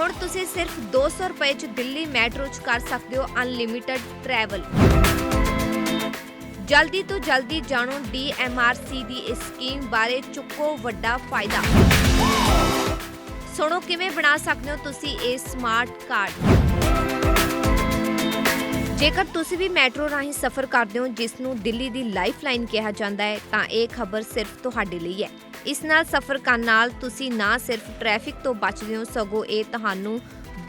ਹੁਣ ਤੁਸੀਂ ਸਿਰਫ 200 ਰੁਪਏ 'ਚ ਦਿੱਲੀ ਮੈਟਰੋ 'ਚ ਕਰ ਸਕਦੇ ਹੋ ਅਨਲਿਮਿਟਿਡ ਟਰੈਵਲ। ਜਲਦੀ ਤੋਂ ਜਲਦੀ ਜਾਣੋ DMRC ਦੀ ਇਸ ਸਕੀਮ ਬਾਰੇ ਚੁੱਕੋ ਵੱਡਾ ਫਾਇਦਾ। ਸੁਣੋ ਕਿਵੇਂ ਬਣਾ ਸਕਦੇ ਹੋ ਤੁਸੀਂ ਇਹ ਸਮਾਰਟ ਕਾਰਡ ਜੇਕਰ ਤੁਸੀਂ ਵੀ ਮੈਟਰੋ ਰਾਹੀਂ ਸਫ਼ਰ ਕਰਦੇ ਹੋ ਜਿਸ ਨੂੰ ਦਿੱਲੀ ਦੀ ਲਾਈਫਲਾਈਨ ਕਿਹਾ ਜਾਂਦਾ ਹੈ, ਤਾਂ ਇਹ ਖਬਰ ਸਿਰਫ ਤੁਹਾਡੇ ਲਈ ਹੈ। ਇਸ ਨਾਲ ਸਫ਼ਰ ਕਰਨ ਨਾਲ ਤੁਸੀਂ ਨਾ ਸਿਰਫ ਟ੍ਰੈਫਿਕ ਤੋਂ ਬਚਦੇ ਹੋ, ਸਗੋਂ ਇਹ ਤੁਹਾਨੂੰ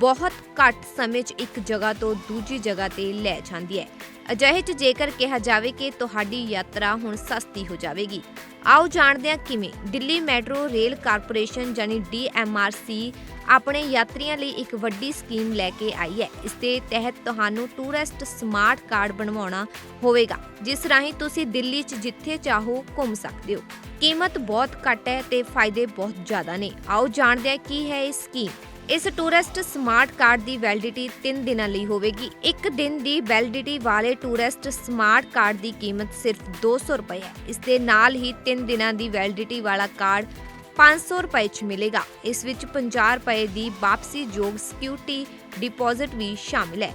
ਬਹੁਤ ਘੱਟ ਸਮੇਂ 'ਚ ਇੱਕ ਜਗ੍ਹਾ ਤੋਂ ਦੂਜੀ ਜਗ੍ਹਾ ਤੇ ਲੈ ਜਾਂਦੀ ਹੈ। ਅਜਿਹੇ 'ਚ ਜੇਕਰ ਕਿਹਾ ਜਾਵੇ ਕਿ ਤੁਹਾਡੀ ਯਾਤਰਾ ਹੁਣ ਸਸਤੀ ਹੋ ਜਾਵੇਗੀ। ਆਓ ਜਾਣਦੇ ਹਾਂ ਕਿਵੇਂ ਦਿੱਲੀ ਮੈਟਰੋ ਰੇਲ ਕਾਰਪੋਰੇਸ਼ਨ ਯਾਨੀ DMRC ਆਪਣੇ ਯਾਤਰੀਆਂ ਲਈ ਇੱਕ ਵੱਡੀ ਸਕੀਮ ਲੈ ਕੇ ਆਈ ਹੈ। ਇਸ ਦੇ ਤਹਿਤ ਤੁਹਾਨੂੰ ਟੂਰਿਸਟ ਸਮਾਰਟ ਕਾਰਡ ਬਣਵਾਉਣਾ ਹੋਵੇਗਾ, ਜਿਸ ਰਾਹੀਂ ਤੁਸੀਂ ਦਿੱਲੀ 'ਚ ਜਿੱਥੇ ਚਾਹੋ ਘੁੰਮ ਸਕਦੇ ਹੋ। ਕੀਮਤ ਬਹੁਤ ਘੱਟ ਹੈ ਤੇ ਫਾਇਦੇ ਬਹੁਤ ਜ਼ਿਆਦਾ ਨੇ। ਆਓ ਜਾਣਦੇ ਹਾਂ ਕੀ ਹੈ ਇਹ ਸਕੀਮ। ਇਸ ਟੂਰਿਸਟ ਸਮਾਰਟ ਕਾਰਡ ਦੀ ਵੈਲਿਡਿਟੀ 3 ਦਿਨਾਂ ਲਈ ਹੋਵੇਗੀ। ਇੱਕ ਦਿਨ ਦੀ ਵੈਲਿਡਿਟੀ ਵਾਲੇ ਟੂਰਿਸਟ ਸਮਾਰਟ ਕਾਰਡ ਦੀ ਕੀਮਤ ਸਿਰਫ 200 ਰੁਪਏ ਹੈ। ਇਸ ਦੇ ਨਾਲ ਹੀ 3 ਦਿਨਾਂ ਦੀ ਵੈਲਿਡਿਟੀ ਵਾਲਾ ਕਾਰਡ 500 ਰੁਪਏ 'ਚ ਮਿਲੇਗਾ। ਇਸ ਵਿੱਚ 50 ਰੁਪਏ ਦੀ ਵਾਪਸੀ ਯੋਗ ਸਿਕਿਉਰਿਟੀ ਡਿਪੋਜ਼ਿਟ ਵੀ ਸ਼ਾਮਿਲ ਹੈ।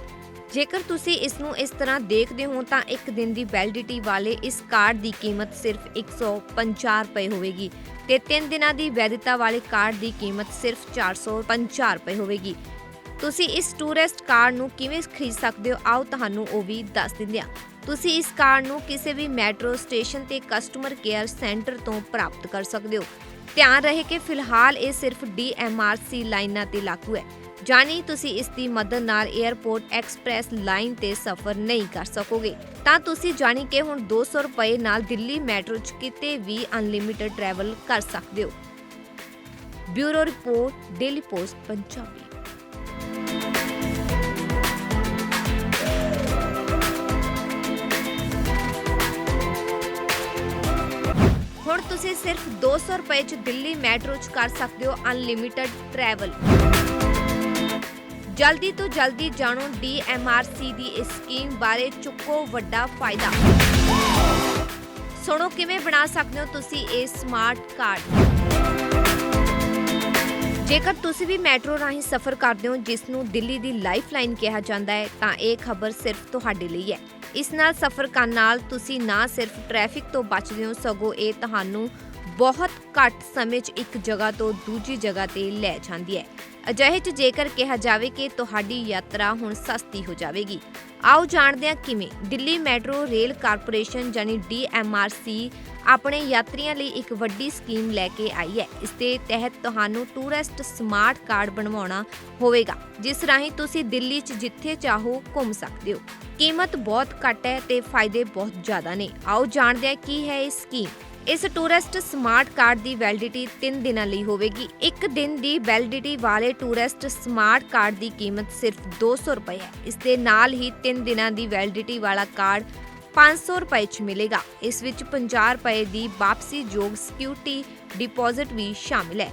ਜੇਕਰ ਤੁਸੀਂ ਇਸ ਨੂੰ ਇਸ ਤਰ੍ਹਾਂ ਦੇਖਦੇ ਹੋ ਤਾਂ ਇੱਕ ਦਿਨ ਦੀ ਵੈਲਿਡਿਟੀ ਵਾਲੇ ਇਸ ਕਾਰਡ ਦੀ ਕੀਮਤ ਸਿਰਫ 150 ਰੁਪਏ ਹੋਵੇਗੀ। ਤੇ 3 ਦਿਨਾਂ ਦੀ ਵੈਧਤਾ ਵਾਲੇ ਕਾਰਡ ਦੀ ਕੀਮਤ ਸਿਰਫ 450 ਰੁਪਏ ਹੋਵੇਗੀ। ਤੁਸੀਂ ਇਸ ਟੂਰਿਸਟ ਕਾਰਡ ਨੂੰ ਕਿਵੇਂ ਖਰੀਦ ਸਕਦੇ ਹੋ? ਆਓ ਤੁਹਾਨੂੰ ਉਹ ਵੀ ਦੱਸ ਦਿੰਦੇ ਹਾਂ। ਤੁਸੀਂ ਇਸ ਕਾਰਡ ਨੂੰ ਕਿਸੇ ਵੀ ਮੈਟਰੋ ਸਟੇਸ਼ਨ ਤੇ ਕਸਟਮਰ ਕੇਅਰ ਸੈਂਟਰ ਤੋਂ ਪ੍ਰਾਪਤ ਕਰ ਸਕਦੇ ਹੋ। ਧਿਆਨ ਰਹੇ ਕਿ ਫਿਲਹਾਲ ਇਹ ਸਿਰਫ DMRC ਲਾਈਨਾਂ ਤੇ ਲਾਗੂ ਹੈ। ਜਾਨੀ ਤੁਸੀਂ ਇਸ ਦੀ ਮਦਦ ਨਾਲ 에ਅਰਪੋਰਟ ਐਕਸਪ੍ਰੈਸ ਲਾਈਨ ਤੇ ਸਫ਼ਰ ਨਹੀਂ ਕਰ ਸਕੋਗੇ। ਤਾਂ ਤੁਸੀਂ ਜਾਣੀ ਕਿ ਹੁਣ 200 ਰੁਪਏ ਨਾਲ ਦਿੱਲੀ ਮੈਟਰੋ 'ਚ ਕਿਤੇ ਵੀ ਅਨਲਿਮਿਟਿਡ ਟਰੈਵਲ ਕਰ ਸਕਦੇ ਹੋ। Bureau report daily post Punjabi ਹੁਣ ਤੁਸੀਂ ਸਿਰਫ 200 ਰੁਪਏ 'ਚ ਦਿੱਲੀ ਮੈਟਰੋ 'ਚ ਕਰ ਸਕਦੇ ਹੋ ਅਨਲਿਮਿਟਿਡ ਟਰੈਵਲ ਜਲਦੀ ਤੋਂ ਜਲਦੀ ਜਾਣੋ DMRC ਦੀ ਇਸ ਸਕੀਮ ਬਾਰੇ ਚੁੱਕੋ ਵੱਡਾ ਫਾਇਦਾ। ਸੁਣੋ ਕਿਵੇਂ ਬਣਾ ਸਕਦੇ ਹੋ ਤੁਸੀਂ ਇਹ ਸਮਾਰਟ ਕਾਰਡ ਜੇਕਰ ਤੁਸੀਂ ਵੀ ਮੈਟਰੋ ਰਾਹੀਂ ਸਫ਼ਰ ਕਰਦੇ ਹੋ ਜਿਸ ਨੂੰ ਦਿੱਲੀ ਦੀ ਲਾਈਫਲਾਈਨ ਕਿਹਾ ਜਾਂਦਾ ਹੈ, ਤਾਂ ਇਹ ਖਬਰ ਸਿਰਫ ਤੁਹਾਡੇ ਲਈ ਹੈ। ਇਸ ਨਾਲ ਸਫ਼ਰ ਕਰਨ ਨਾਲ ਤੁਸੀਂ ਨਾ ਸਿਰਫ ਟ੍ਰੈਫਿਕ ਤੋਂ ਬਚਦੇ ਹੋ, ਸਗੋਂ ਇਹ ਤੁਹਾਨੂੰ ਬਹੁਤ ਘੱਟ ਸਮੇਂ 'ਚ ਇੱਕ ਜਗ੍ਹਾ ਤੋਂ ਦੂਜੀ ਜਗ੍ਹਾ ਤੇ ਲੈ ਜਾਂਦੀ ਹੈ। ਅਜਿਹੇ 'ਚ ਜੇਕਰ ਕਿਹਾ ਜਾਵੇ ਕਿ ਤੁਹਾਡੀ ਯਾਤਰਾ ਹੁਣ ਸਸਤੀ ਹੋ ਜਾਵੇਗੀ। ਆਓ ਜਾਣਦੇ ਹਾਂ ਕਿਵੇਂ ਦਿੱਲੀ ਮੈਟਰੋ ਰੇਲ ਕਾਰਪੋਰੇਸ਼ਨ ਯਾਨੀ DMRC ਆਪਣੇ ਯਾਤਰੀਆਂ ਲਈ ਇੱਕ ਵੱਡੀ ਸਕੀਮ ਲੈ ਕੇ ਆਈ ਹੈ। ਇਸ ਦੇ ਤਹਿਤ ਤੁਹਾਨੂੰ ਟੂਰਿਸਟ ਸਮਾਰਟ ਕਾਰਡ ਬਣਵਾਉਣਾ ਹੋਵੇਗਾ, ਜਿਸ ਰਾਹੀਂ ਤੁਸੀਂ ਦਿੱਲੀ 'ਚ ਜਿੱਥੇ ਚਾਹੋ ਘੁੰਮ ਸਕਦੇ ਹੋ। ਕੀਮਤ ਬਹੁਤ ਘੱਟ ਹੈ ਤੇ ਫਾਇਦੇ ਬਹੁਤ ਜ਼ਿਆਦਾ ਨੇ। ਆਓ ਜਾਣਦੇ ਹਾਂ ਕੀ ਹੈ ਇਹ ਸਕੀਮ। ਇਸ ਟੂਰਿਸਟ ਸਮਾਰਟ ਕਾਰਡ ਦੀ ਵੈਲਿਡਿਟੀ 3 ਦਿਨਾਂ ਲਈ ਹੋਵੇਗੀ। ਇੱਕ ਦਿਨ ਦੀ ਵੈਲਿਡਿਟੀ ਵਾਲੇ ਟੂਰਿਸਟ ਸਮਾਰਟ ਕਾਰਡ ਦੀ ਕੀਮਤ ਸਿਰਫ 200 ਰੁਪਏ ਹੈ। ਇਸ ਦੇ ਨਾਲ ਹੀ 3 ਦਿਨਾਂ ਦੀ ਵੈਲਿਡਿਟੀ ਵਾਲਾ ਕਾਰਡ 500 ਰੁਪਏ 'ਚ ਮਿਲੇਗਾ। ਇਸ ਵਿੱਚ 50 ਰੁਪਏ ਦੀ ਵਾਪਸੀ ਯੋਗ ਸਿਕਿਉਰਿਟੀ ਡਿਪੋਜ਼ਿਟ ਵੀ ਸ਼ਾਮਿਲ ਹੈ।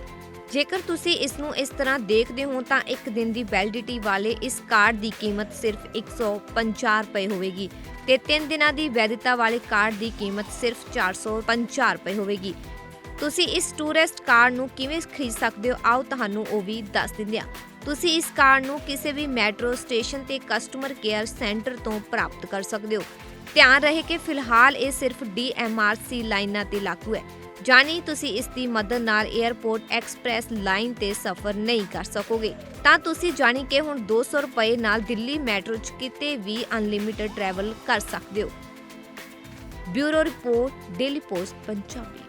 ਜੇਕਰ ਤੁਸੀਂ ਇਸ ਨੂੰ ਇਸ ਤਰ੍ਹਾਂ ਦੇਖਦੇ ਹੋ ਤਾਂ ਇੱਕ ਦਿਨ ਦੀ ਵੈਲਿਡਿਟੀ ਵਾਲੇ ਇਸ ਕਾਰਡ ਦੀ ਕੀਮਤ ਸਿਰਫ 150 ਰੁਪਏ ਹੋਵੇਗੀ। ਤੇ 3 ਦਿਨਾਂ ਦੀ ਵੈਧਤਾ ਵਾਲੇ ਕਾਰਡ ਦੀ ਕੀਮਤ ਸਿਰਫ 450 ਰੁਪਏ ਹੋਵੇਗੀ। ਤੁਸੀਂ ਇਸ ਟੂਰਿਸਟ ਕਾਰਡ ਨੂੰ ਕਿਵੇਂ ਖਰੀਦ ਸਕਦੇ ਹੋ? ਆਓ ਤੁਹਾਨੂੰ ਉਹ ਵੀ ਦੱਸ ਦਿੰਦੇ ਹਾਂ। ਤੁਸੀਂ ਇਸ ਕਾਰਡ ਨੂੰ ਕਿਸੇ ਵੀ ਮੈਟਰੋ ਸਟੇਸ਼ਨ ਤੇ ਕਸਟਮਰ ਕੇਅਰ ਸੈਂਟਰ ਤੋਂ ਪ੍ਰਾਪਤ ਕਰ ਸਕਦੇ ਹੋ। ਧਿਆਨ ਰਹੇ ਕਿ ਫਿਲਹਾਲ ਇਹ ਸਿਰਫ DMRC ਲਾਈਨਾਂ ਤੇ ਲਾਗੂ ਹੈ। ਜਾਨੀ ਤੁਸੀਂ ਇਸ ਦੀ ਮਦਦ ਨਾਲ 에ਅਰਪੋਰਟ ਐਕਸਪ੍ਰੈਸ ਲਾਈਨ ਤੇ ਸਫ਼ਰ ਨਹੀਂ ਕਰ ਸਕੋਗੇ। ਤਾਂ ਤੁਸੀਂ ਜਾਣੀ ਕਿ ਹੁਣ 200 ਰੁਪਏ ਨਾਲ ਦਿੱਲੀ ਮੈਟਰੋ 'ਚ ਕਿਤੇ ਵੀ ਅਨਲਿਮਿਟਿਡ ਟਰੈਵਲ ਕਰ ਸਕਦੇ ਹੋ। Bureau report, daily post, Punjabi.